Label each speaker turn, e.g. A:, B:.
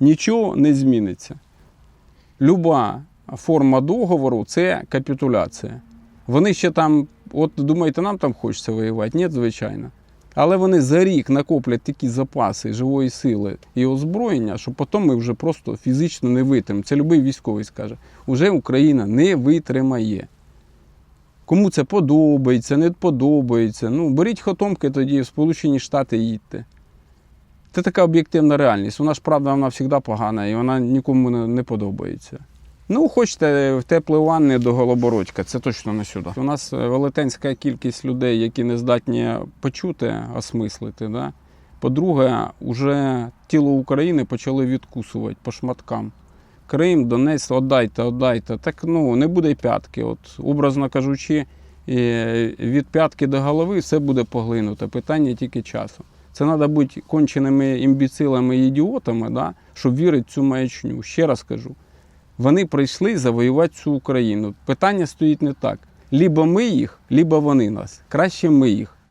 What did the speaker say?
A: нічого не зміниться. Люба форма договору це капітуляція. Вони ще там, от думаєте, нам там хочеться воювати? Ні, звичайно. Але вони за рік накоплять такі запаси живої сили і озброєння, що потім ми вже просто фізично не витримаємо. Це будь-який військовий скаже. Уже Україна не витримає. Кому це подобається, не подобається. Ну, беріть хотомки тоді в Сполучені Штати їдьте. Це така об'єктивна реальність. Вона ж правда, вона завжди погана і вона нікому не, подобається. Ну, хочете в теплі ванни до Голобородька, це точно не сюди. У нас е, велетенська кількість людей, які не здатні почути, осмислити. Да? По-друге, вже тіло України почали відкусувати по шматкам. Крим, Донець, отдайте, отдайте. Так ну не буде й п'ятки. От, образно кажучи, від п'ятки до голови все буде поглинуто. Питання тільки часу. Це треба бути конченими імбіцилами і ідіотами, да, щоб вірити в цю маячню. Ще раз кажу. Вони прийшли завоювати цю Україну. Питання стоїть не так. Лібо ми їх, лібо вони нас. Краще ми їх.